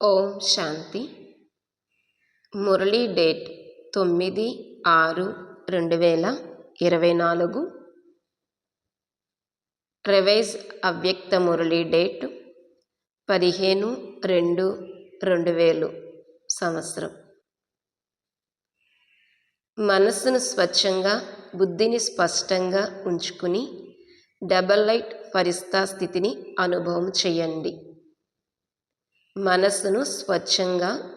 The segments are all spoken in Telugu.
ఓం శాంతి. మురళీ డేట్ తొమ్మిది ఆరు రెండు వేల ఇరవై నాలుగు. రెవైజ్ అవ్యక్త మురళీ డేట్ పదిహేను రెండు రెండు వేలు సంవత్సరం. మనస్సును స్వచ్ఛంగా బుద్ధిని స్పష్టంగా ఉంచుకుని డబల్ లైట్ ఫరిస్తా స్థితిని అనుభవం చేయండి. మనసును స్వచ్ఛంగా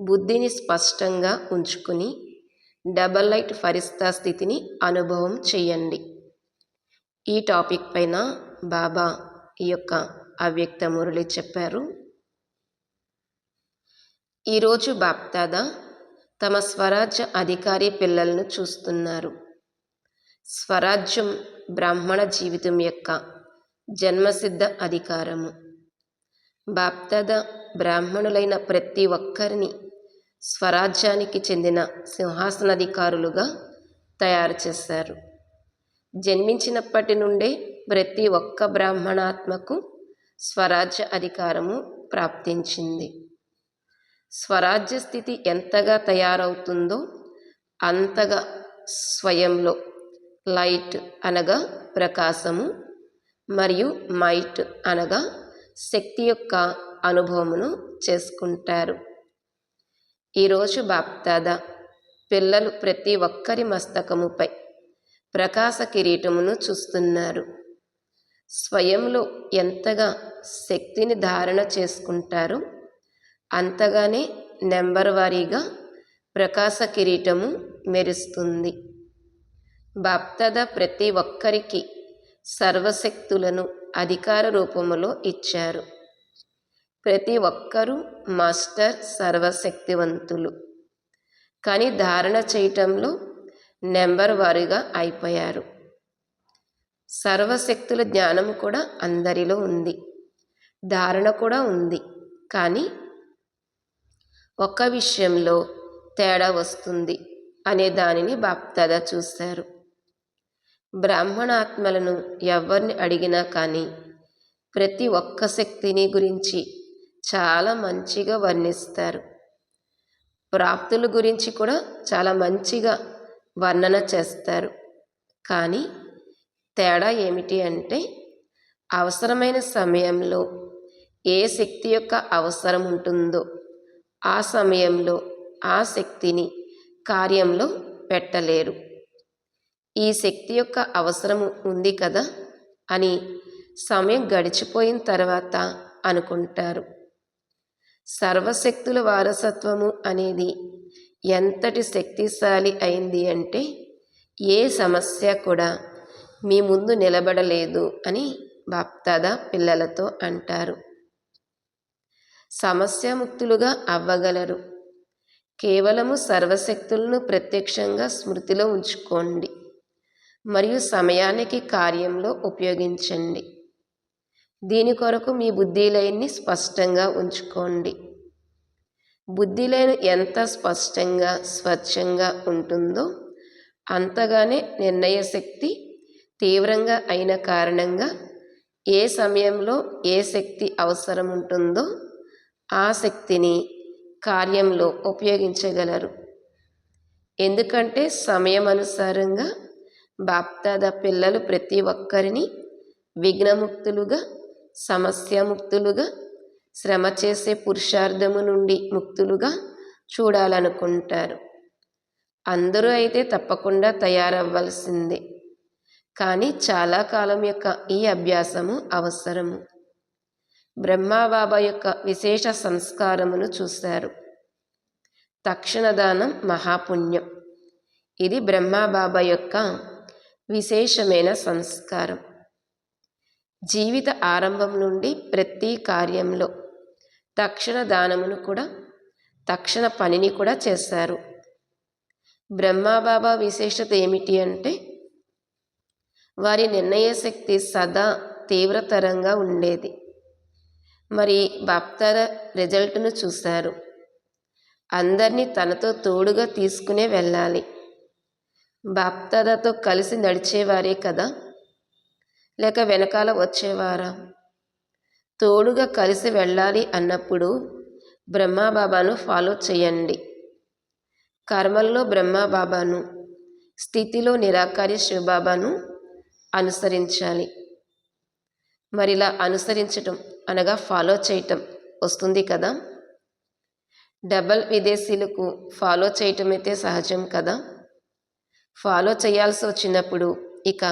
బుద్ధిని స్పష్టంగా ఉంచుకుని డబల్ లైట్ ఫరిస్తా స్థితిని అనుభవం చేయండి ఈ టాపిక్ పైన బాబా ఈ యొక్క అవ్యక్త మురళి చెప్పారు. ఈరోజు బాప్దాదా తమ స్వరాజ్య అధికారి పిల్లలను చూస్తున్నారు. స్వరాజ్యం బ్రాహ్మణ జీవితం యొక్క జన్మసిద్ధ అధికారము. బాప్తాద బ్రాహ్మణులైన ప్రతి ఒక్కరిని స్వరాజ్యానికి చెందిన సింహాసనాధికారులుగా తయారు చేశారు. జన్మించినప్పటి నుండే ప్రతి ఒక్క బ్రాహ్మణాత్మకు స్వరాజ్య అధికారము ప్రాప్తించింది. స్వరాజ్య స్థితి ఎంతగా తయారవుతుందో అంతగా స్వయంలో లైట్ అనగా ప్రకాశము మరియు మైట్ అనగా శక్తి యొక్క అనుభవమును చేసుకుంటారు. ఈరోజు బాప్తాద పిల్లలు ప్రతి ఒక్కరి మస్తకముపై ప్రకాశ కిరీటమును చూస్తున్నారు. స్వయంలో ఎంతగా శక్తిని ధారణ చేసుకుంటారో అంతగానే నెంబర్ వారీగా ప్రకాశ కిరీటము మెరుస్తుంది. బాప్తద ప్రతి ఒక్కరికి సర్వశక్తులను అధికార రూపములో ఇచ్చారు. ప్రతి ఒక్కరూ మాస్టర్ సర్వశక్తివంతులు. కానీ ధారణ చేయటంలో నెంబర్ వారీగా అయిపోయారు. సర్వశక్తుల జ్ఞానం కూడా అందరిలో ఉంది. ధారణ కూడా ఉంది. కానీ ఒక్క విషయంలో తేడా వస్తుంది అనే దానిని బాప్దాదా చూశారు. బ్రాహ్మణాత్మలను ఎవరిని అడిగినా కానీ ప్రతి ఒక్క శక్తిని గురించి చాలా మంచిగా వర్ణిస్తారు. ప్రాప్తుల గురించి కూడా చాలా మంచిగా వర్ణన చేస్తారు. కానీ తేడా ఏమిటి అంటే అవసరమైన సమయంలో ఏ శక్తి యొక్క అవసరం ఉంటుందో ఆ సమయంలో ఆ శక్తిని కార్యంలో పెట్టలేరు. ఈ శక్తి యొక్క అవసరం ఉంది కదా అని సమయం గడిచిపోయిన తర్వాత అనుకుంటారు. సర్వశక్తుల వారసత్వము అనేది ఎంతటి శక్తిశాలి అయింది అంటే ఏ సమస్య కూడా మీ ముందు నిలబడలేదు అని బాప్దాదా పిల్లలతో అంటారు. సమస్యముక్తులుగా అవ్వగలరు. కేవలము సర్వశక్తులను ప్రత్యక్షంగా స్మృతిలో ఉంచుకోండి. మరియు సమయానికి కార్యంలో ఉపయోగించండి. దీని కొరకు మీ బుద్ధి లైన్ని స్పష్టంగా ఉంచుకోండి. బుద్ధి లైన్ ఎంత స్పష్టంగా స్వచ్ఛంగా ఉంటుందో అంతగానే నిర్ణయ శక్తి తీవ్రంగా అయిన కారణంగా ఏ సమయంలో ఏ శక్తి అవసరం ఉంటుందో ఆ శక్తిని కార్యంలో ఉపయోగించగలరు. ఎందుకంటే సమయం అనుసారంగా బాప్తాద పిల్లలు ప్రతి ఒక్కరిని విఘ్నముక్తులుగా సమస్యముక్తులుగా శ్రమ చేసే పురుషార్థము నుండి ముక్తులుగా చూడాలనుకుంటారు. అందరూ అయితే తప్పకుండా తయారవ్వాల్సిందే. కానీ చాలా కాలం యొక్క ఈ అభ్యాసము అవసరము. బ్రహ్మాబాబా యొక్క విశేష సంస్కారమును చూశారు. తక్షణ దానం మహాపుణ్యం. ఇది బ్రహ్మాబాబా యొక్క విశేషమైన సంస్కారం. జీవిత ఆరంభం నుండి ప్రతి కార్యంలో తక్షణ దానమును కూడా తక్షణ పనిని కూడా చేశారు బ్రహ్మాబాబా విశేషత ఏమిటి అంటే వారి నిర్ణయ శక్తి సదా తీవ్రతరంగా ఉండేది. మరి బాప్తార రిజల్ట్ను చూశారు. అందరినీ తనతో తోడుగా తీసుకునే వెళ్ళాలి. బాప్దాదాతో కలిసి నడిచేవారే కదా. లేక వెనకాల వచ్చేవారా? తోడుగా కలిసి వెళ్ళాలి అన్నప్పుడు బ్రహ్మాబాబాను ఫాలో చేయండి కర్మల్లో బ్రహ్మాబాబాను స్థితిలో నిరాకారి శివబాబాను అనుసరించాలి. మరిలా అనుసరించటం అనగా ఫాలో చేయటం వస్తుంది కదా? డబల్ విదేశీలకు ఫాలో చేయటం అయితే సహజం కదా? ఫాలో చేయాల్సి వచ్చినప్పుడు ఇక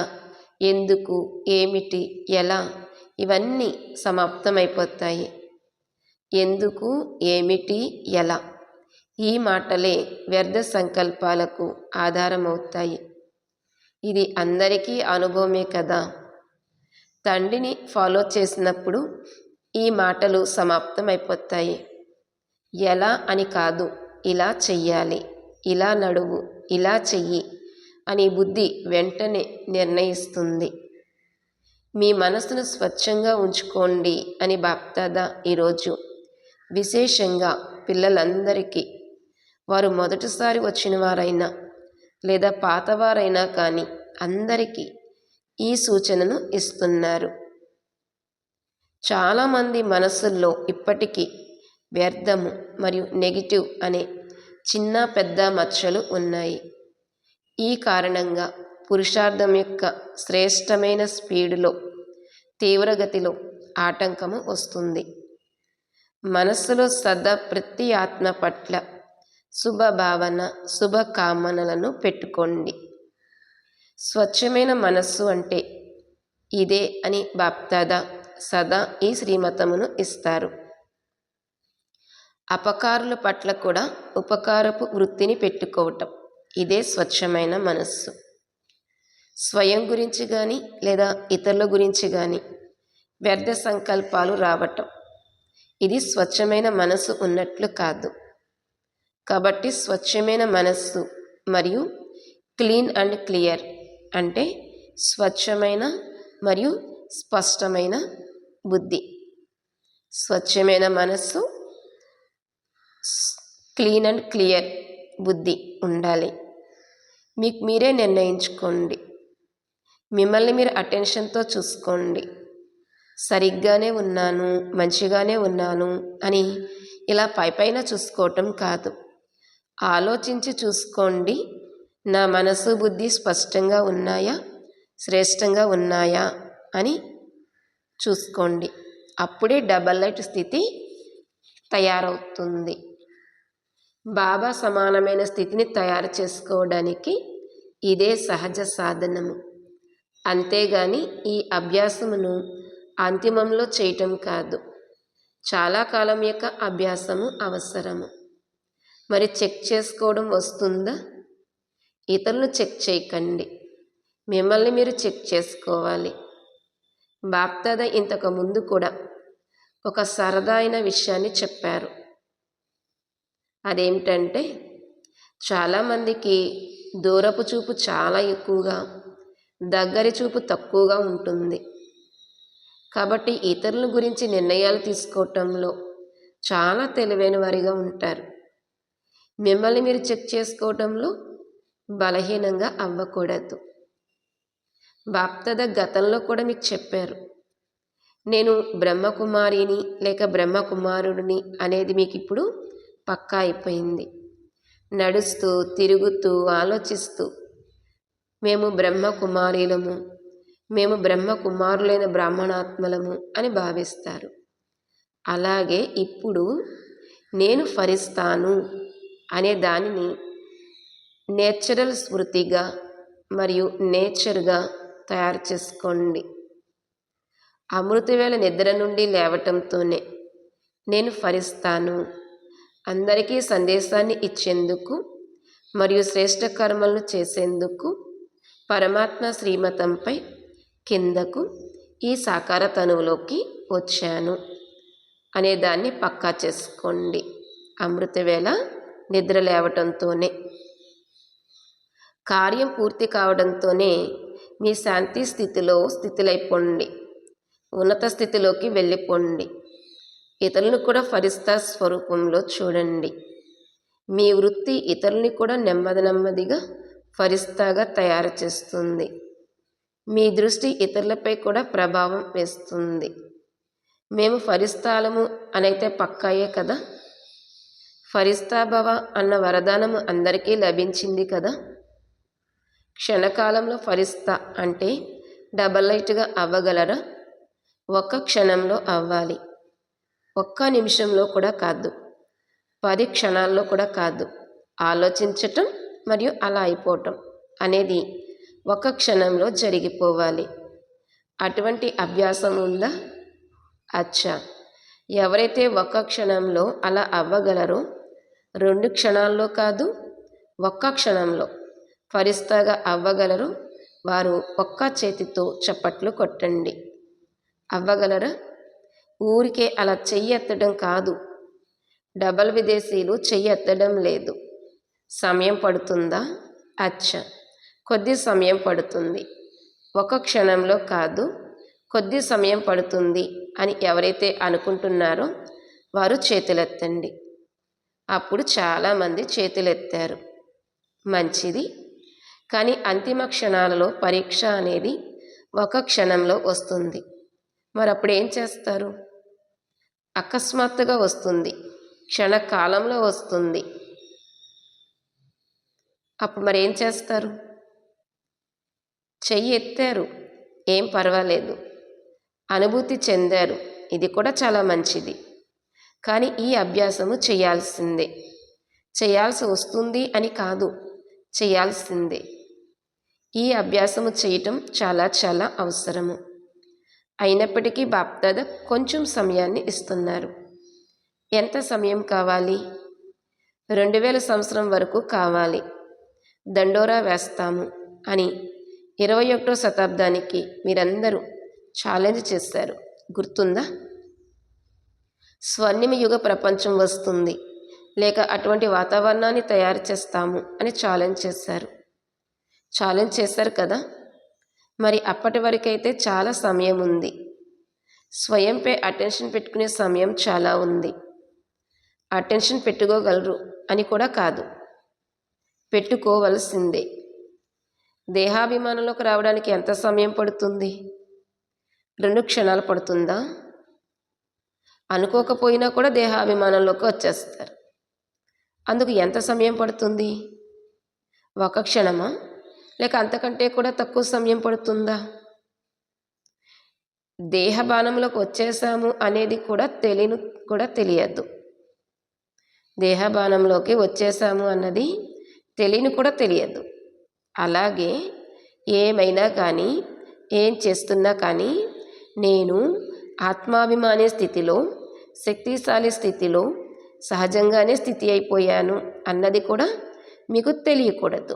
ఎందుకు? ఏమిటి? ఎలా? ఇవన్నీ సమాప్తమైపోతాయి. ఎందుకు? ఏమిటి? ఎలా? ఈ మాటలే వ్యర్థ సంకల్పాలకు ఆధారమవుతాయి. ఇది అందరికీ అనుభవమే కదా? తండ్రిని ఫాలో చేసినప్పుడు ఈ మాటలు సమాప్తమైపోతాయి. ఎలా అని కాదు. ఇలా చెయ్యాలి. ఇలా నడువు. ఇలా చెయ్యి. అని బుద్ధి వెంటనే నిర్ణయిస్తుంది. మీ మనసును స్వచ్ఛంగా ఉంచుకోండి అని బాప్దాదా ఈరోజు. విశేషంగా పిల్లలందరికీ. వారు మొదటిసారి వచ్చిన వారైనా లేదా పాతవారైనా కానీ అందరికీ ఈ సూచనను ఇస్తున్నారు. చాలామంది మనసుల్లో ఇప్పటికీ వ్యర్థము మరియు నెగిటివ్ అనే చిన్న పెద్ద మచ్చలు ఉన్నాయి. ఈ కారణంగా పురుషార్థం యొక్క శ్రేష్టమైన స్పీడులో తీవ్రగతిలో ఆటంకము వస్తుంది. మనస్సులో సదా ప్రతి ఆత్మ పట్ల శుభ భావన శుభకామనలను పెట్టుకోండి. స్వచ్ఛమైన మనస్సు అంటే ఇదే అని బాప్దాదా సదా ఈ శ్రీమతమును ఇస్తారు. అపకారుల పట్ల కూడా ఉపకారపు వృత్తిని పెట్టుకోవటం. ఇదే స్వచ్ఛమైన మనస్సు. స్వయం గురించి కానీ లేదా ఇతరుల గురించి కానీ వ్యర్థ సంకల్పాలు రావటం. ఇది స్వచ్ఛమైన మనసు ఉన్నట్లు కాదు. కాబట్టి స్వచ్ఛమైన మనస్సు మరియు క్లీన్ అండ్ క్లియర్ అంటే స్వచ్ఛమైన మరియు స్పష్టమైన బుద్ధి. స్వచ్ఛమైన మనస్సు క్లీన్ అండ్ క్లియర్ బుద్ధి ఉండాలి. మీకు మీరే నిర్ణయించుకోండి. మిమ్మల్ని మీరు అటెన్షన్తో చూసుకోండి. సరిగ్గానే ఉన్నాను మంచిగానే ఉన్నాను అని ఇలా పైపైన చూసుకోవటం కాదు. ఆలోచించి చూసుకోండి. నా మనసు బుద్ధి స్పష్టంగా ఉన్నాయా? శ్రేష్టంగా ఉన్నాయా? అని చూసుకోండి. అప్పుడే డబల్ లైట్ స్థితి తయారవుతుంది. బాబా సమానమైన స్థితిని తయారు చేసుకోవడానికి ఇదే సహజ సాధనము. అంతేగాని ఈ అభ్యాసమును అంతిమంలో చేయటం కాదు. చాలా కాలం యొక్క అభ్యాసము అవసరము. మరి చెక్ చేసుకోవడం వస్తుందా? ఇతరులను చెక్ చేయకండి. మిమ్మల్ని మీరు చెక్ చేసుకోవాలి. బాప్తాద ఇంతకు ముందు కూడా ఒక సరదా అయిన విషయాన్ని చెప్పారు. అదేమిటంటే చాలామందికి దూరపు చూపు చాలా ఎక్కువగా దగ్గరి చూపు తక్కువగా ఉంటుంది. కాబట్టి ఇతరుల గురించి నిర్ణయాలు తీసుకోవటంలో చాలా తెలివైన వారిగా ఉంటారు. మిమ్మల్ని మీరు చెక్ చేసుకోవటంలో బలహీనంగా అవ్వకూడదు. బాప్తద గతంలో కూడా మీకు చెప్పారు. నేను బ్రహ్మకుమారిని లేక బ్రహ్మకుమారుడిని అనేది మీకు ఇప్పుడు పక్కా అయిపోయింది. నడుస్తూ తిరుగుతూ ఆలోచిస్తూ మేము బ్రహ్మకుమారీలము మేము బ్రహ్మకుమారులైన బ్రాహ్మణాత్మలము అని భావిస్తారు. అలాగే ఇప్పుడు నేను ఫరిస్తాను అనే దానిని నేచురల్ స్మృతిగా మరియు నేచర్గా తయారు చేసుకోండి. అమృతవేళ నిద్ర నుండి లేవటంతోనే నేను ఫరిస్తాను అందరికీ సందేశాన్ని ఇచ్చేందుకు మరియు శ్రేష్ట కర్మలను చేసేందుకు పరమాత్మ శ్రీమతంపై కిందకు ఈ సాకార తనువులోకి వచ్చాను. అనే దాన్ని పక్కా చేసుకోండి. అమృతవేళ నిద్ర లేవటంతోనే కార్యం పూర్తి కావడంతోనే మీ శాంతి స్థితిలో స్థితిలైపోండి. ఉన్నత స్థితిలోకి వెళ్ళిపోండి. ఇతరులను కూడా ఫరిస్తా స్వరూపంలో చూడండి. మీ వృత్తి ఇతరుల్ని కూడా నెమ్మది నెమ్మదిగా ఫరిస్తాగా తయారు చేస్తుంది. మీ దృష్టి ఇతరులపై కూడా ప్రభావం వేస్తుంది. మేము ఫరిస్తాలము అనైతే పక్కాయే కదా? ఫరిస్తాభవ అన్న వరదానము అందరికీ లభించింది కదా? క్షణకాలంలో ఫరిస్తా అంటే డబల్ లైట్గా అవ్వగలరా? ఒక్క క్షణంలో అవ్వాలి. ఒక్క నిమిషంలో కూడా కాదు. పది క్షణాల్లో కూడా కాదు. ఆలోచించటం మరియు అలా అయిపోవటం అనేది ఒక క్షణంలో జరిగిపోవాలి. అటువంటి అభ్యాసం ఉందా? అచ్చా! ఎవరైతే ఒక్క క్షణంలో అలా అవ్వగలరో రెండు క్షణాల్లో కాదు ఒక్క క్షణంలో ఫరిస్తాగా అవ్వగలరు వారు ఒక్క చేతితో చప్పట్లు కొట్టండి. అవ్వగలరా? ఊరికే అలా చెయ్యెత్తడం కాదు. డబల్ విదేశీలు చెయ్యి ఎత్తడం లేదు. సమయం పడుతుందా? అచ్చ. కొద్ది సమయం పడుతుంది. ఒక క్షణంలో కాదు. కొద్ది సమయం పడుతుంది అని ఎవరైతే అనుకుంటున్నారో వారు చేతులెత్తండి. అప్పుడు చాలామంది చేతులెత్తారు. మంచిది. కానీ అంతిమ క్షణాలలో పరీక్ష అనేది ఒక క్షణంలో వస్తుంది. మరి అప్పుడు ఏం చేస్తారు? అకస్మాత్తుగా వస్తుంది. క్షణకాలంలో వస్తుంది. అప్పుడు మరి ఏం చేస్తారు? చెయ్యి ఎత్తారు. ఏం పర్వాలేదు. అనుభూతి చెందారు. ఇది కూడా చాలా మంచిది. కానీ ఈ అభ్యాసము చేయాల్సిందే. చేయాల్సి వస్తుంది అని కాదు. చేయాల్సిందే. ఈ అభ్యాసము చేయటం చాలా చాలా అవసరము. అయినప్పటికీ బాప్దాద కొంచెం సమయాన్ని ఇస్తున్నారు. ఎంత సమయం కావాలి? రెండు వేల సంవత్సరం వరకు కావాలి. దండోరా వేస్తాము అని ఇరవై ఒకటో శతాబ్దానికి మీరందరూ ఛాలెంజ్ చేశారు. గుర్తుందా? స్వర్ణిమ యుగ ప్రపంచం వస్తుంది. లేక అటువంటి వాతావరణాన్ని తయారు చేస్తాము అని ఛాలెంజ్ చేశారు. ఛాలెంజ్ చేశారు కదా? మరి అప్పటి వరకైతే చాలా సమయం ఉంది. స్వయంపై అటెన్షన్ పెట్టుకునే సమయం చాలా ఉంది. అటెన్షన్ పెట్టుకోగలరు అని కూడా కాదు. పెట్టుకోవలసిందే. దేహాభిమానంలోకి రావడానికి ఎంత సమయం పడుతుంది? రెండు క్షణాలు పడుతుందా? అనుకోకపోయినా కూడా దేహాభిమానంలోకి వచ్చేస్తారు. అందుకు ఎంత సమయం పడుతుంది? ఒక క్షణమా? లేక అంతకంటే కూడా తక్కువ సమయం పడుతుందా? దేహబాణంలోకి వచ్చేసాము అనేది కూడా తెలియను కూడా తెలియదు. దేహబాణంలోకి వచ్చేసాము అన్నది తెలియని కూడా తెలియదు. అలాగే ఏమైనా కానీ ఏం చేస్తున్నా కానీ నేను ఆత్మాభిమాని స్థితిలో శక్తిశాలి స్థితిలో సహజంగానే స్థితి అయిపోయాను అన్నది కూడా మీకు తెలియకూడదు.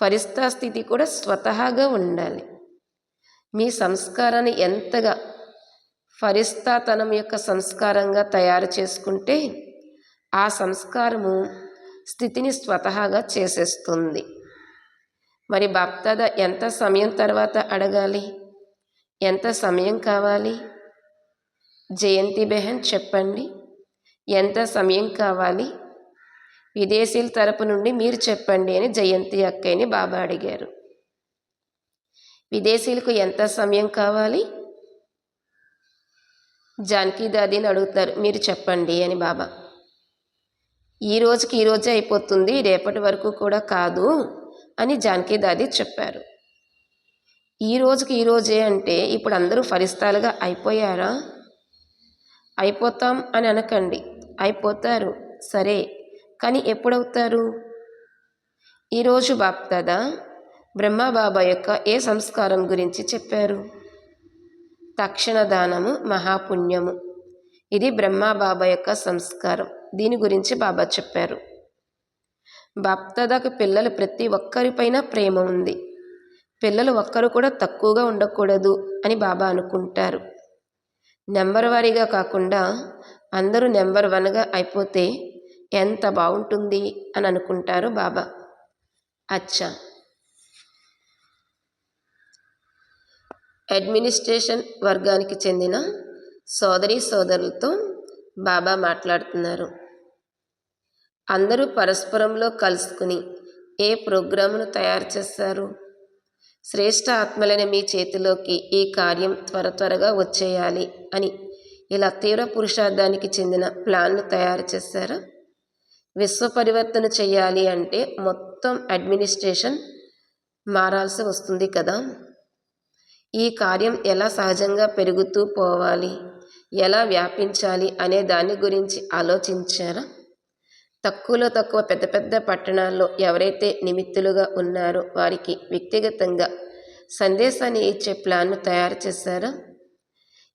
ఫరిస్తా స్థితి కూడా స్వతహాగా ఉండాలి. మీ సంస్కారాన్ని ఎంతగా ఫరిస్తాతనం యొక్క సంస్కారంగా తయారు చేసుకుంటే ఆ సంస్కారము స్థితిని స్వతహాగా చేసేస్తుంది. మరి బాప్తాద ఎంత సమయం తర్వాత అడగాలి? ఎంత సమయం కావాలి? జయంతి బెహన్ చెప్పండి. ఎంత సమయం కావాలి? విదేశీల తరపు నుండి మీరు చెప్పండి అని జయంతి అక్కయ్యని బాబా అడిగారు. విదేశీయులకు ఎంత సమయం కావాలి? జానకి దాదీని అడుగుతారు మీరు చెప్పండి అని బాబా. ఈ రోజుకి ఈ రోజే అయిపోతుంది రేపటి వరకు కూడా కాదు అని జానకి దాది చెప్పారు. ఈ రోజుకి ఈ రోజే అంటే ఇప్పుడు అందరూ ఫలిస్తాలుగా అయిపోయారా? అయిపోతాం అని అనకండి. అయిపోతారు. సరే. కానీ ఎప్పుడవుతారు? ఈరోజు బాప్దాదా బ్రహ్మబాబా యొక్క ఏ సంస్కారం గురించి చెప్పారు? తక్షణ దానము మహాపుణ్యము. ఇది బ్రహ్మబాబా యొక్క సంస్కారం. దీని గురించి బాబా చెప్పారు. బాప్దాదాకు పిల్లలు ప్రతి ఒక్కరిపైన ప్రేమ ఉంది. పిల్లలు ఒక్కరు కూడా తక్కువగా ఉండకూడదు అని బాబా అనుకుంటారు. నెంబర్ వారీగా కాకుండా అందరూ నెంబర్ వన్గా అయిపోతే ఎంత బాగుంటుంది అని అనుకుంటారు బాబా. అచ్చా. అడ్మినిస్ట్రేషన్ వర్గానికి చెందిన సోదరి సోదరులతో బాబా మాట్లాడుతున్నారు. అందరూ పరస్పరంలో కలుసుకుని ఏ ప్రోగ్రామును తయారు చేస్తారు? శ్రేష్ఠ ఆత్మలైన మీ చేతిలోకి ఈ కార్యం త్వర త్వరగా వచ్చేయాలి అని ఇలా తీవ్ర పురుషార్థానికి చెందిన ప్లాన్ను తయారు చేశారు? విశ్వ పరివర్తన చేయాలి అంటే మొత్తం అడ్మినిస్ట్రేషన్ మారాల్సి వస్తుంది కదా. ఈ కార్యం ఎలా సహజంగా పెరుగుతూ పోవాలి ఎలా వ్యాపించాలి అనే దాని గురించి ఆలోచించారా? తక్కువలో తక్కువ పెద్ద పెద్ద పట్టణాల్లో ఎవరైతే నిమిత్తులుగా ఉన్నారో వారికి వ్యక్తిగతంగా సందేశాన్ని ఇచ్చే ప్లాన్ను తయారు చేశారా?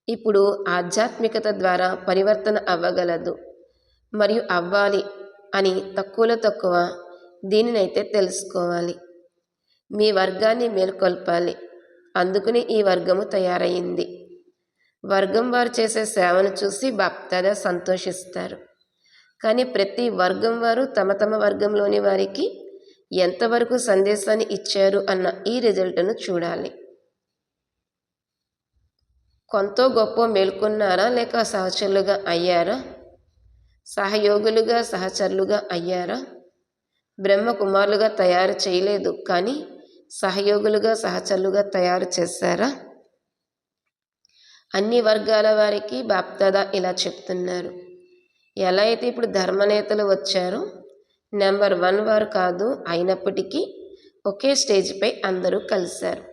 ఇప్పుడు ఆధ్యాత్మికత ద్వారా పరివర్తన అవ్వగలదు మరియు అవ్వాలి అని తక్కువలో తక్కువ దీనినైతే తెలుసుకోవాలి. మీ వర్గాన్ని మేల్కొల్పాలి. అందుకని ఈ వర్గము తయారయ్యింది వర్గం వారు చేసే సేవను చూసి బాప్దాద సంతోషిస్తారు. కానీ ప్రతి వర్గం వారు తమ తమ వర్గంలోని వారికి ఎంతవరకు సందేశాన్ని ఇచ్చారు అన్న ఈ రిజల్ట్ను చూడాలి. కొంత గొప్ప మేల్కొన్నారా లేక సహచరులుగా అయ్యారా? సహయోగులుగా సహచరులుగా అయ్యారా? బ్రహ్మ కుమారులుగా తయారు చేయలేదు కానీ సహయోగులుగా సహచరులుగా తయారు చేశారా? అన్ని వర్గాల వారికి బాప్దాదా ఇలా చెప్తున్నారు. ఎలా అయితే ఇప్పుడు ధర్మనేతలు వచ్చారో నెంబర్ వన్ వారు కాదు అయినప్పటికీ ఒకే స్టేజ్పై అందరూ కలిశారు.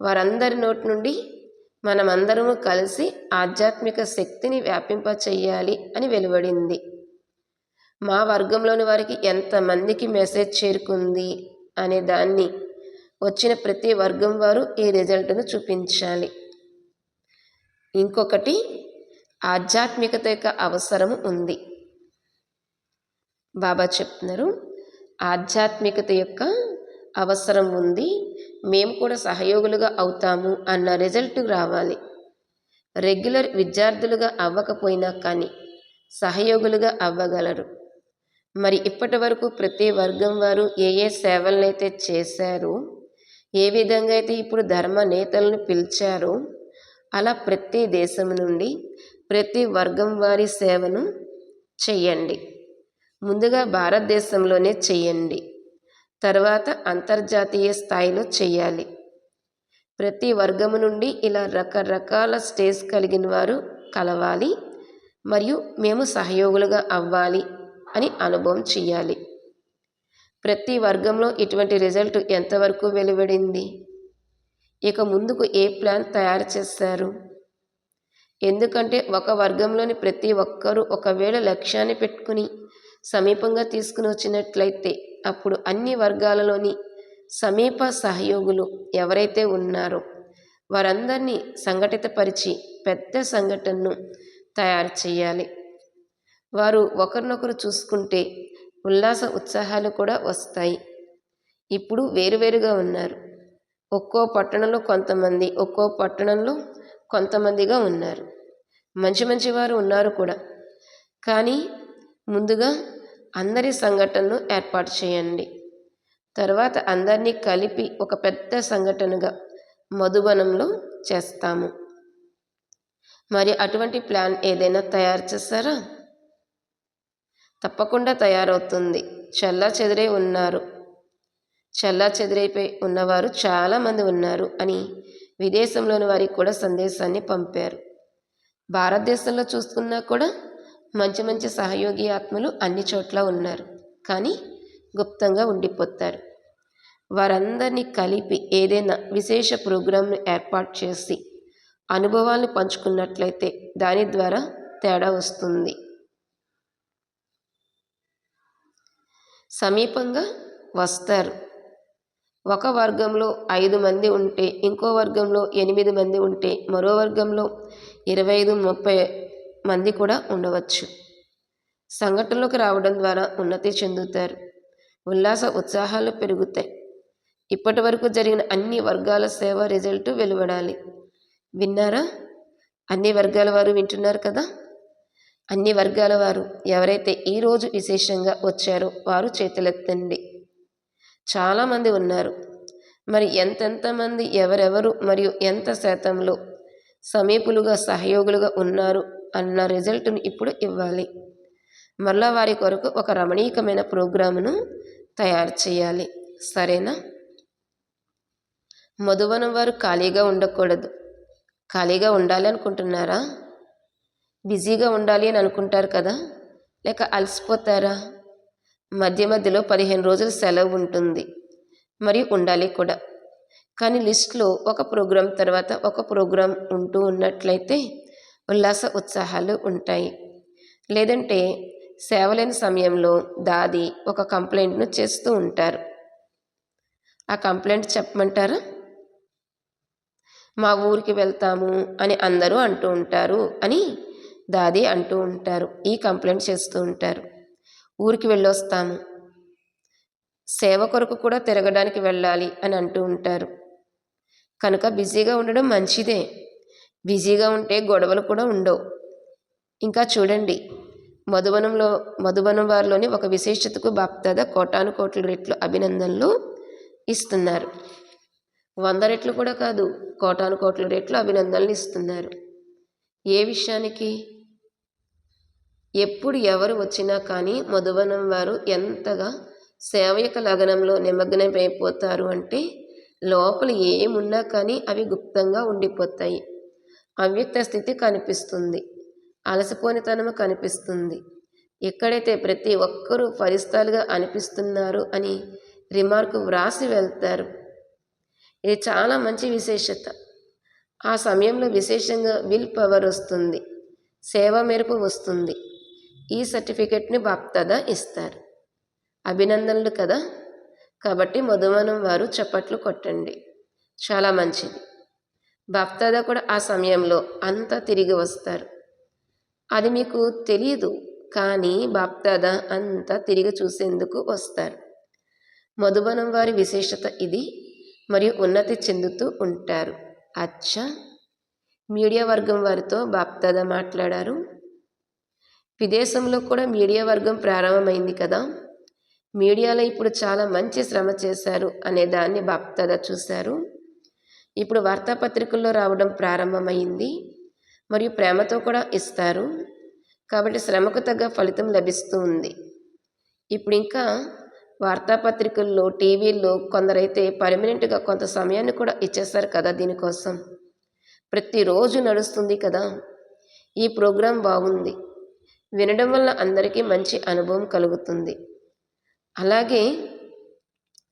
వారందరి నోటి నుండి మనమందరము కలిసి ఆధ్యాత్మిక శక్తిని వ్యాపింపచేయాలి అని వెలువడింది. మా వర్గంలోని వారికి ఎంతమందికి మెసేజ్ చేరుకుంది అనే దాన్ని వచ్చిన ప్రతి వర్గం వారు ఈ రిజల్ట్ను చూపించాలి. ఇంకొకటి ఆధ్యాత్మికత యొక్క అవసరము ఉంది. బాబా చెప్తున్నారు ఆధ్యాత్మికత యొక్క అవసరం ఉంది మేము కూడా సహయోగులుగా అవుతాము అన్న రిజల్ట్ రావాలి. రెగ్యులర్ విద్యార్థులుగా అవ్వకపోయినా కానీ సహయోగులుగా అవ్వగలరు. మరి ఇప్పటి వరకు ప్రతి వర్గం వారు ఏ ఏ సేవలనైతే చేశారో ఏ విధంగా అయితే ఇప్పుడు ధర్మ నేతలను పిలిచారో అలా ప్రతి దేశం నుండి ప్రతి వర్గం వారి సేవను చెయ్యండి ముందుగా భారతదేశంలోనే చెయ్యండి తర్వాత అంతర్జాతీయ స్థాయిలో చెయ్యాలి ప్రతి వర్గము నుండి ఇలా రకరకాల స్టేజ్ కలిగిన వారు కలవాలి మరియు మేము సహయోగులుగా అవ్వాలి అని అనుభవం చెయ్యాలి. ప్రతి వర్గంలో ఇటువంటి రిజల్ట్ ఎంతవరకు వెలువడింది? ఇక ముందుకు ఏ ప్లాన్ తయారు చేస్తారు? ఎందుకంటే ఒక వర్గంలోని ప్రతి ఒక్కరూ ఒకవేళ లక్ష్యాన్ని పెట్టుకుని సమీపంగా తీసుకుని వచ్చినట్లయితే అప్పుడు అన్ని వర్గాలలోని సమీప సహయోగులు ఎవరైతే ఉన్నారో వారందరినీ సంఘటితపరిచి పెద్ద సంఘటనను తయారు చేయాలి. వారు ఒకరినొకరు చూసుకుంటే ఉల్లాస ఉత్సాహాలు కూడా వస్తాయి. ఇప్పుడు వేరువేరుగా ఉన్నారు. ఒక్కో పట్టణంలో కొంతమంది ఒక్కో పట్టణంలో కొంతమందిగా ఉన్నారు. మంచి మంచి వారు ఉన్నారు కూడా. కానీ ముందుగా అందరి సంఘటనను ఏర్పాటు చేయండి. తర్వాత అందరినీ కలిపి ఒక పెద్ద సంఘటనగా మధుబనంలో చేస్తాము. మరి అటువంటి ప్లాన్ ఏదైనా తయారు చేస్తారా తప్పకుండా తయారవుతుంది. చల్లా చెదిరై ఉన్నారు. చల్లా చెదిరైపోయి ఉన్నవారు చాలామంది ఉన్నారు అని విదేశంలోని వారికి కూడా సందేశాన్ని పంపారు. భారతదేశంలో చూసుకున్నా కూడా మంచి మంచి సహయోగి ఆత్మలు అన్ని చోట్ల ఉన్నారు. కానీ గుప్తంగా ఉండిపోతారు. వారందరినీ కలిపి ఏదైనా విశేష ప్రోగ్రాంను ఏర్పాటు చేసి అనుభవాలను పంచుకున్నట్లయితే దాని ద్వారా తేడా వస్తుంది. సమీపంగా వస్తారు. ఒక వర్గంలో ఐదు మంది ఉంటే ఇంకో వర్గంలో ఎనిమిది మంది ఉంటే మరో వర్గంలో ఇరవై ఐదు ముప్పై మంది కూడా ఉండవచ్చు. సంఘటనలోకి రావడం ద్వారా ఉన్నతి చెందుతారు. ఉల్లాస ఉత్సాహాలు పెరుగుతాయి. ఇప్పటి వరకు జరిగిన అన్ని వర్గాల సేవ రిజల్ట్ వెలువడాలి. విన్నారా? అన్ని వర్గాల వారు వింటున్నారు కదా? అన్ని వర్గాల వారు ఎవరైతే ఈరోజు విశేషంగా వచ్చారో వారు చేతులెత్తండి. చాలామంది ఉన్నారు. మరి ఎంతెంతమంది ఎవరెవరు మరియు ఎంత శాతంలో సమీపులుగా సహయోగులుగా ఉన్నారు అన్న రిజల్ట్ను ఇప్పుడు ఇవ్వాలి. మరలా వారి కొరకు ఒక రమణీయకమైన ప్రోగ్రామును తయారు చేయాలి. సరేనా? మధువనం వారు ఖాళీగా ఉండకూడదు. ఖాళీగా ఉండాలి అనుకుంటున్నారా? బిజీగా ఉండాలి అని అనుకుంటారు కదా? లేక అలసిపోతారా? మధ్య మధ్యలో పదిహేను రోజులు సెలవు ఉంటుంది. మరియు ఉండాలి కూడా. కానీ లిస్ట్లో ఒక ప్రోగ్రాం తర్వాత ఒక ప్రోగ్రాం ఉంటూ ఉన్నట్లయితే ఉల్లాస ఉత్సాహాలు ఉంటాయి. లేదంటే సేవలేని సమయంలో దాది ఒక కంప్లైంట్ను చేస్తూ ఉంటారు. ఆ కంప్లైంట్ చెప్పమంటారా? మా ఊరికి వెళ్తాము అని అందరూ అంటూ ఉంటారు అని దాది అంటూ ఉంటారు. ఈ కంప్లైంట్ చేస్తూ ఉంటారు. ఊరికి వెళ్ళొస్తాము సేవ కొరకు కూడా తిరగడానికి వెళ్ళాలి అని అంటూ ఉంటారు. కనుక బిజీగా ఉండడం మంచిదే. బిజీగా ఉంటే గొడవలు కూడా ఉండవు. ఇంకా చూడండి మధువనంలో మధువనం వారిలోని ఒక విశేషతకు బాప్దాద కోటాను కోట్ల రెట్లు అభినందనలు ఇస్తున్నారు. వంద రెట్లు కూడా కాదు కోటాను కోట్ల రెట్లు అభినందనలు ఇస్తున్నారు. ఏ విషయానికి? ఎప్పుడు ఎవరు వచ్చినా కానీ మధువనం వారు ఎంతగా సేవయక లగ్నంలో నిమగ్నమైపోతారు అంటే లోపల ఏమున్నా కానీ అవి గుప్తంగా ఉండిపోతాయి. అవ్యక్త స్థితి కనిపిస్తుంది. అలసిపోనితనము కనిపిస్తుంది. ఎక్కడైతే ప్రతి ఒక్కరూ ఫలిస్తాలుగా అనిపిస్తున్నారు అని రిమార్క్ వ్రాసి వెళ్తారు. ఇది చాలా మంచి విశేషత. ఆ సమయంలో విశేషంగా విల్ పవర్ వస్తుంది. సేవ మెరుపు వస్తుంది. ఈ సర్టిఫికెట్ని బాప్తదా ఇస్తారు. అభినందనలు కదా. కాబట్టి మధుమనం వారు చప్పట్లు కొట్టండి. చాలా మంచిది. బాప్తాద కూడా ఆ సమయంలో అంతా తిరిగి వస్తారు. అది మీకు తెలియదు కానీ భక్తద అంతా తిరిగి చూసేందుకు వస్తారు. మధుబనం వారి విశేషత ఇది మరియు ఉన్నతి చెందుతూ ఉంటారు. అచ్చా! మీడియా వర్గం వారితో బాప్దాద మాట్లాడారు. విదేశంలో కూడా మీడియా వర్గం ప్రారంభమైంది కదా! మీడియాలో ఇప్పుడు చాలా మంచి శ్రమ చేశారు అనే దాన్ని బాప్దాద చూశారు. ఇప్పుడు వార్తాపత్రికల్లో రావడం ప్రారంభమైంది. మరియు ప్రేమతో కూడా ఇస్తారు. కాబట్టి శ్రమకు తగ్గ ఫలితం లభిస్తూ ఉంది. ఇప్పుడు ఇంకా వార్తాపత్రికల్లో టీవీల్లో కొందరైతే పర్మనెంట్గా కొంత సమయాన్ని కూడా ఇచ్చేస్తారు కదా దీనికోసం. ప్రతిరోజు నడుస్తుంది కదా. ఈ ప్రోగ్రాం బాగుంది. వినడం వల్ల అందరికీ మంచి అనుభవం కలుగుతుంది. అలాగే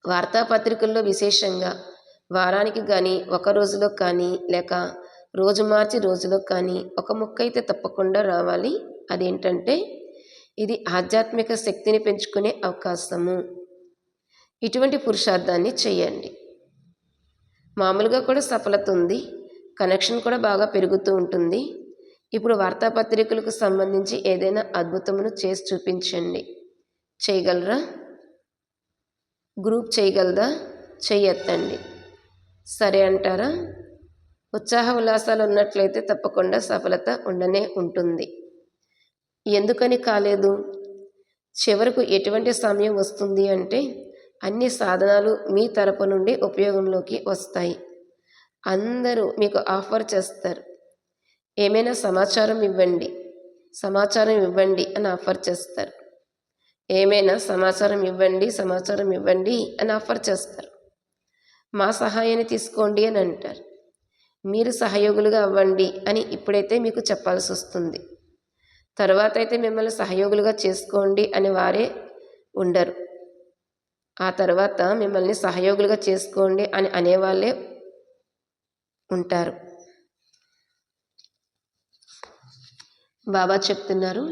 వార్తాపత్రికల్లో విశేషంగా వారానికి కానీ ఒక రోజులో కానీ లేక రోజు మార్చి రోజులో కానీ ఒక ముక్క అయితే తప్పకుండా రావాలి. అదేంటంటే ఇది ఆధ్యాత్మిక శక్తిని పెంచుకునే అవకాశము. ఇటువంటి పురుషార్థాన్ని చేయండి. మామూలుగా కూడా సఫలత ఉంది. కనెక్షన్ కూడా బాగా పెరుగుతూ ఉంటుంది. ఇప్పుడు వార్తాపత్రికలకు సంబంధించి ఏదైనా అద్భుతమును చేసి చూపించండి. చేయగలరా? గ్రూప్ చేయగలదా? చేయెత్తండి సరే అంటారా? ఉత్సాహ ఉల్లాసాలు ఉన్నట్లయితే తప్పకుండా సఫలత ఉండనే ఉంటుంది. ఎందుకని కాలేదు? చివరకు ఎటువంటి సమయం వస్తుంది అంటే అన్ని సాధనాలు మీ తరపు నుండి ఉపయోగంలోకి వస్తాయి. అందరూ మీకు ఆఫర్ చేస్తారు. ఏమైనా సమాచారం ఇవ్వండి. సమాచారం ఇవ్వండి అని ఆఫర్ చేస్తారు. ఏమైనా సమాచారం ఇవ్వండి సమాచారం ఇవ్వండి అని ఆఫర్ చేస్తారు. మా సహాయాన్ని తీసుకోండి అని అంటారు. మీరు సహయోగులుగా అవ్వండి అని ఇప్పుడైతే మీకు చెప్పాల్సి వస్తుంది. తర్వాత అయితే మిమ్మల్ని సహయోగులుగా చేసుకోండి అని వారే ఉండరు. ఆ తర్వాత మిమ్మల్ని సహయోగులుగా చేసుకోండి అని అనేవాళ్ళే ఉంటారు. బాబా చెప్తున్నారు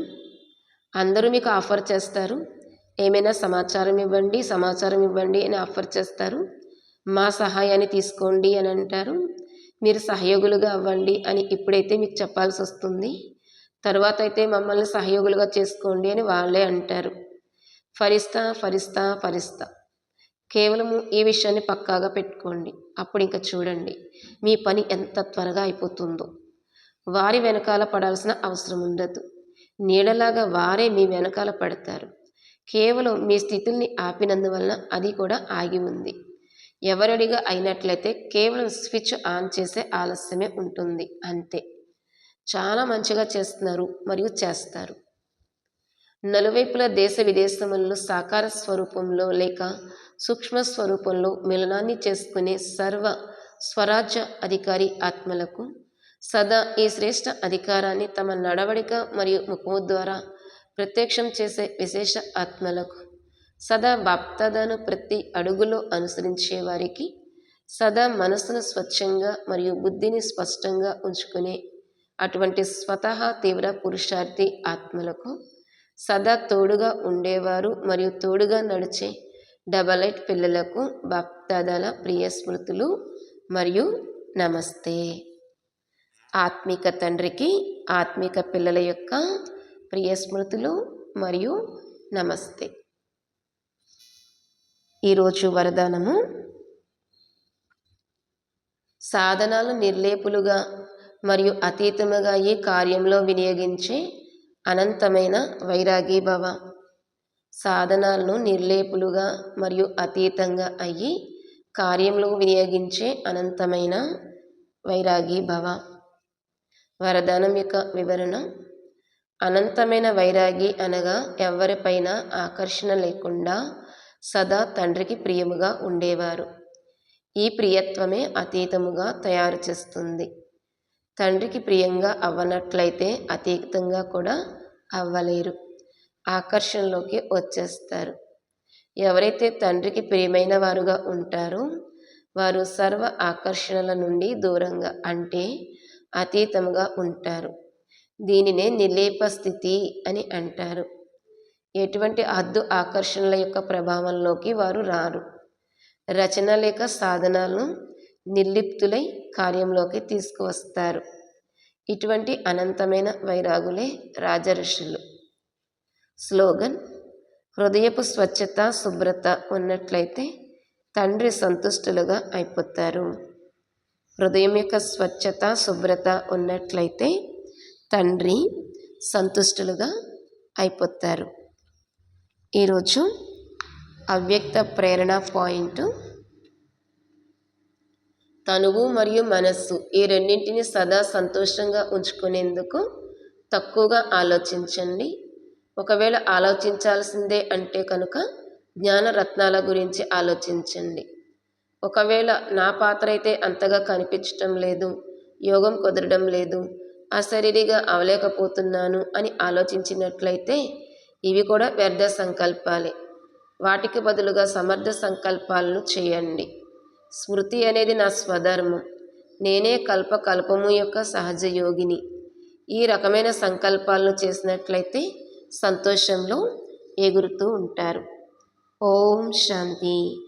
అందరూ మీకు ఆఫర్ చేస్తారు. ఏమైనా సమాచారం ఇవ్వండి సమాచారం ఇవ్వండి అని ఆఫర్ చేస్తారు. మా సహాయాన్ని తీసుకోండి అని అంటారు. మీరు సహయోగులుగా అవ్వండి అని ఇప్పుడైతే మీకు చెప్పాల్సి వస్తుంది. తర్వాత అయితే మమ్మల్ని సహయోగులుగా చేసుకోండి అని వాళ్ళే అంటారు. ఫరిస్తా ఫరిస్తా ఫరిస్తా. కేవలము ఈ విషయాన్ని పక్కాగా పెట్టుకోండి. అప్పుడు ఇంకా చూడండి మీ పని ఎంత త్వరగా అయిపోతుందో. వారి వెనకాల పడాల్సిన అవసరం ఉండదు. నీడలాగా వారే మీ వెనకాల పడతారు. కేవలం మీ స్థితుల్ని ఆపినందువలన అది కూడా ఆగి ఉంది. ఎవరడిగా అయినట్లయితే కేవలం స్విచ్ ఆన్ చేసే ఆలస్యమే ఉంటుంది అంతే. చాలా మంచిగా చేస్తున్నారు మరియు చేస్తారు. నలువైపుల దేశ విదేశములలో సాకార స్వరూపంలో లేక సూక్ష్మ స్వరూపంలో మిలనాన్ని చేసుకునే సర్వ స్వరాజ్య అధికారి ఆత్మలకు సదా ఈ శ్రేష్ఠ అధికారాన్ని తమ నడవడిక మరియు ముఖము ద్వారా ప్రత్యక్షం చేసే విశేష ఆత్మలకు సదా బాప్తదను ప్రతి అడుగులో అనుసరించే వారికి సదా మనసును స్వచ్ఛంగా మరియు బుద్ధిని స్పష్టంగా ఉంచుకునే అటువంటి స్వతహా తీవ్ర పురుషార్థి ఆత్మలకు సదా తోడుగా ఉండేవారు మరియు తోడుగా నడిచే డబల్ ఎయిట్ పిల్లలకు భక్తదల ప్రియ స్మృతులు మరియు నమస్తే. ఆత్మిక తండ్రికి ఆత్మిక పిల్లల యొక్క ప్రియ స్మృతులు మరియు నమస్తే. ఈరోజు వరదానము. సాధనాలు నిర్లేపులుగా మరియు అతీతముగా ఈ కార్యంలో వినియోగించే అనంతమైన వైరాగీ భవ సాధనాలను నిర్లేపులుగా మరియు అతీతంగా అయ్యి కార్యంలో వినియోగించే అనంతమైన వైరాగీ భవ వరదానం యొక్క వివరణ అనంతమైన వైరాగి అనగా ఎవరిపైన ఆకర్షణ లేకుండా సదా తండ్రికి ప్రియముగా ఉండేవారు. ఈ ప్రియత్వమే అతీతముగా తయారు చేస్తుంది. తండ్రికి ప్రియంగా అవ్వనట్లయితే అతీతంగా కూడా అవ్వలేరు. ఆకర్షణలోకి వచ్చేస్తారు. ఎవరైతే తండ్రికి ప్రియమైన వారుగా ఉంటారో వారు సర్వ ఆకర్షణల నుండి దూరంగా అంటే అతీతముగా ఉంటారు. దీనినే నిర్లేప స్థితి అని అంటారు. ఎటువంటి హద్దు ఆకర్షణల యొక్క ప్రభావంలోకి వారు రారు. రచన లేక సాధనాలను నిర్లిప్తులై కార్యంలోకి తీసుకువస్తారు. ఇటువంటి అనంతమైన వైరాగులే రాజఋషులు స్లోగన్ హృదయపు స్వచ్ఛత శుభ్రత ఉన్నట్లయితే తండ్రి సంతుష్టులుగా అయిపోతారు. హృదయం యొక్క స్వచ్ఛత శుభ్రత ఉన్నట్లయితే తండ్రి సంతుష్టులుగా అయిపోతారు. ఈరోజు అవ్యక్త ప్రేరణ పాయింట్. తనువు మరియు మనస్సు ఈ రెండింటిని సదా సంతోషంగా ఉంచుకునేందుకు తక్కువగా ఆలోచించండి. ఒకవేళ ఆలోచించాల్సిందే అంటే కనుక జ్ఞానరత్నాల గురించి ఆలోచించండి. ఒకవేళ నా పాత్ర అయితే అంతగా కనిపించటం లేదు యోగం కుదరడం లేదు అశరీరిగా అవలేకపోతున్నాను అని ఆలోచించినట్లయితే ఇవి కూడా వ్యర్థ సంకల్పాలే. వాటికి బదులుగా సమర్థ సంకల్పాలను చేయండి. స్మృతి అనేది నా స్వధర్మం. నేనే కల్ప కల్పము యొక్క సహజ యోగిని. ఈ రకమైన సంకల్పాలను చేసినట్లయితే సంతోషంలో ఎగురుతూ ఉంటారు. ఓం శాంతి.